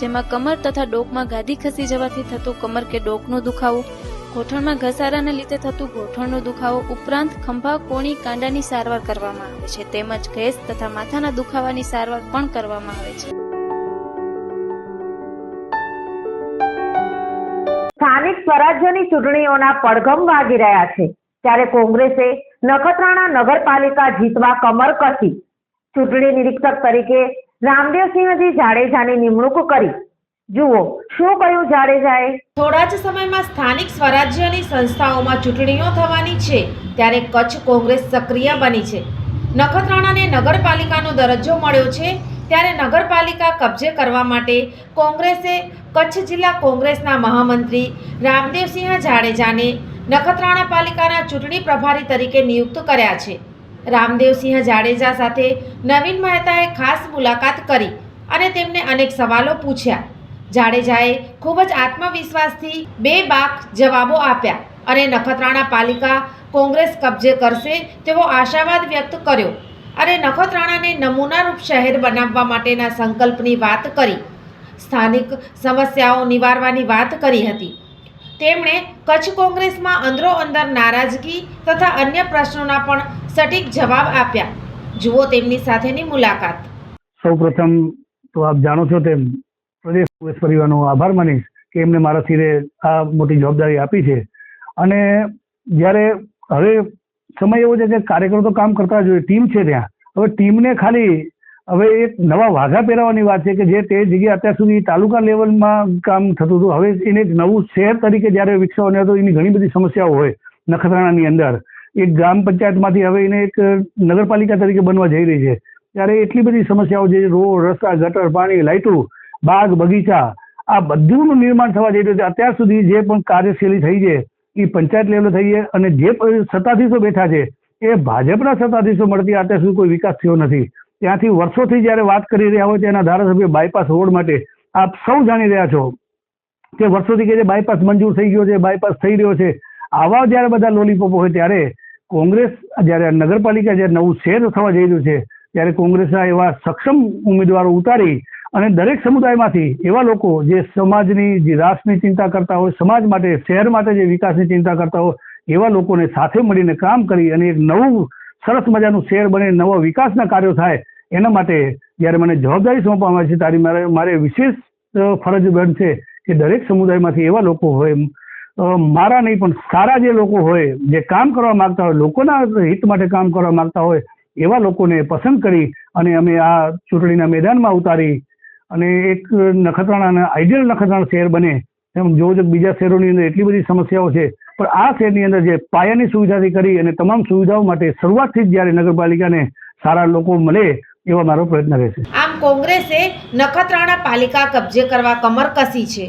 જેમાં કમર તથા ડોકમાં ગાદી ખસી જવાથી થતું કમર કે ડોકનો દુખાવો ઘોઠણમાં ઘસારાને લીધે થતું ઘોઠણનો દુખાવો ઉપરાંત ખંભા, કોણી, કાંડાની સારવાર કરવામાં આવે છે. તેમજ ગેસ તથા માથાના દુખાવાની સારવાર પણ કરવામાં આવે છે. સ્થાનિક સ્વરાજ્યની ચૂંટણીઓના પડઘમ વાગી રહ્યા છે. ત્યારે કોંગ્રેસે નખત્રાણા નગરપાલિકા જીતવા કમર કસી. ચૂંટણી નિરીક્ષક તરીકે રામદેવસિંહજી જાડેજાની નિમણૂક કરી. જુઓ, શું કહ્યું જાડેજાએ? થોડા જ સમયમાં સ્થાનિક સ્વરાજ્યની સંસ્થાઓમાં ચૂંટણીઓ થવાની છે, ત્યારે કચ્છ કોંગ્રેસ સક્રિય બની છે. નખત્રાણાને નગરપાલિકાનો દરજ્જો મળ્યો છે, ત્યારે નગરપાલિકા કબજે કરવા માટે કોંગ્રેસે કચ્છ જિલ્લા કોંગ્રેસના મહામંત્રી રામદેવસિંહ જાડેજાને નખત્રાણા પાલિકાના ચૂંટણી પ્રભારી તરીકે નિયુક્ત કર્યા છે. રામદેવસિંહ જાડેજા સાથે નવીન મહેતાએ ખાસ મુલાકાત કરી અને તેમને અનેક સવાલો પૂછ્યા. જાડેજાએ ખૂબ જ આત્મવિશ્વાસથી બે બાક જવાબો આપ્યા અને નખત્રાણા પાલિકા કોંગ્રેસ કબજે કરશે તેવો આશાવાદ વ્યક્ત કર્યો અને નખત્રાણાને નમૂનારૂપ શહેર બનાવવા માટેના સંકલ્પની વાત કરી. સ્થાનિક સમસ્યાઓ નિવારવાની વાત કરી હતી. તેમણે કચ્છ કોંગ્રેસમાં અંદરો અંદર નારાજગી તથા અન્ય પ્રશ્નોના પણ સટીક જવાબ આપ્યા. જુઓ તેમની સાથેની મુલાકાત. સૌપ્રથમ તો આપ જાણો છો તેમ પ્રદેશ કોંગ્રેસ પરિવારનો આભાર માનીશ કે એમને મારા સિરે આ મોટી જવાબદારી આપી છે. અને જ્યારે હવે સમય એવો છે કે કાર્યકરો તો કામ કરતા જ હોય, ટીમ છે ત્યાં. હવે ટીમને ખાલી હવે એક નવા વાઘા પહેરાવવાની વાત છે કે જે તે જગ્યાએ અત્યાર સુધી તાલુકા લેવલમાં કામ થતું હતું. હવે એને એક નવું શહેર તરીકે જ્યારે વિકસાવવાનું હતું, એની ઘણી બધી સમસ્યાઓ હોય નખત્રાણાની અંદર. એક ગ્રામ પંચાયતમાંથી હવે એને એક નગરપાલિકા તરીકે બનવા જઈ રહી છે. ત્યારે એટલી બધી સમસ્યાઓ છે રોડ, રસ્તા, ગટર, પાણી લાઇટો બાગ, બગીચા, આ બધુંનું નિર્માણ થવા જઈ રહ્યું છે. અત્યાર સુધી જે પણ કાર્યશૈલી થઈ છે, એ પંચાયત લેવલે થઈ છે અને જે સત્તાધીશો બેઠા છે, એ ભાજપના સત્તાધીશો મળતી અત્યાર સુધી કોઈ વિકાસ થયો નથી. ત્યાંથી વર્ષોથી જ્યારે વાત કરી રહ્યા હોય તેના ધારાસભ્ય બાયપાસ રોડ માટે, આપ સૌ જાણી રહ્યા છો કે વર્ષોથી કે જે બાયપાસ મંજૂર થઈ ગયો છે બાયપાસ થઈ રહ્યો છે, આવા જ્યારે બધા લોલીપોપો હોય ત્યારે કોંગ્રેસ, જ્યારે નગરપાલિકા જ્યારે નવું શહેર થવા જઈ રહ્યું છે, ત્યારે કોંગ્રેસના એવા સક્ષમ ઉમેદવારો ઉતારી અને દરેક સમુદાયમાંથી એવા લોકો જે સમાજની જે રાષ્ટ્રની ચિંતા કરતા હોય, સમાજ માટે, શહેર માટે જે વિકાસની ચિંતા કરતા હોય, એવા લોકોને સાથે મળીને કામ કરી અને એક નવું સરસ મજાનું શહેર બને, નવા વિકાસના કાર્યો થાય, એના માટે જ્યારે મને જવાબદારી સોંપવામાં આવી છે, ત્યારે મારે મારે વિશેષ ફરજ બનશે કે દરેક સમુદાયમાંથી એવા લોકો હોય મારા નહીં, પણ સારા જે લોકો હોય, જે કામ કરવા માગતા હોય, લોકોના હિત માટે કામ કરવા માગતા હોય, એવા લોકોને પસંદ કરી અને અમે આ ચૂંટણીના મેદાનમાં ઉતારી અને એક નખત્રાણાના આઈડિયલ નખત્રાણા શહેર બને. એમ જો બીજા શહેરોની અંદર એટલી બધી સમસ્યાઓ છે. પણ આ શહેરની અંદર જે પાયાની સુવિધાથી કરી અને તમામ સુવિધાઓ માટે શરૂઆતથી જ જ્યારે નગરપાલિકાને સારા લોકો મળે, એવા મારો પ્રયત્ન રહેશે. આમ કોંગ્રેસે નખત્રાણા પાલિકા કબજે કરવા કમર કસી છે.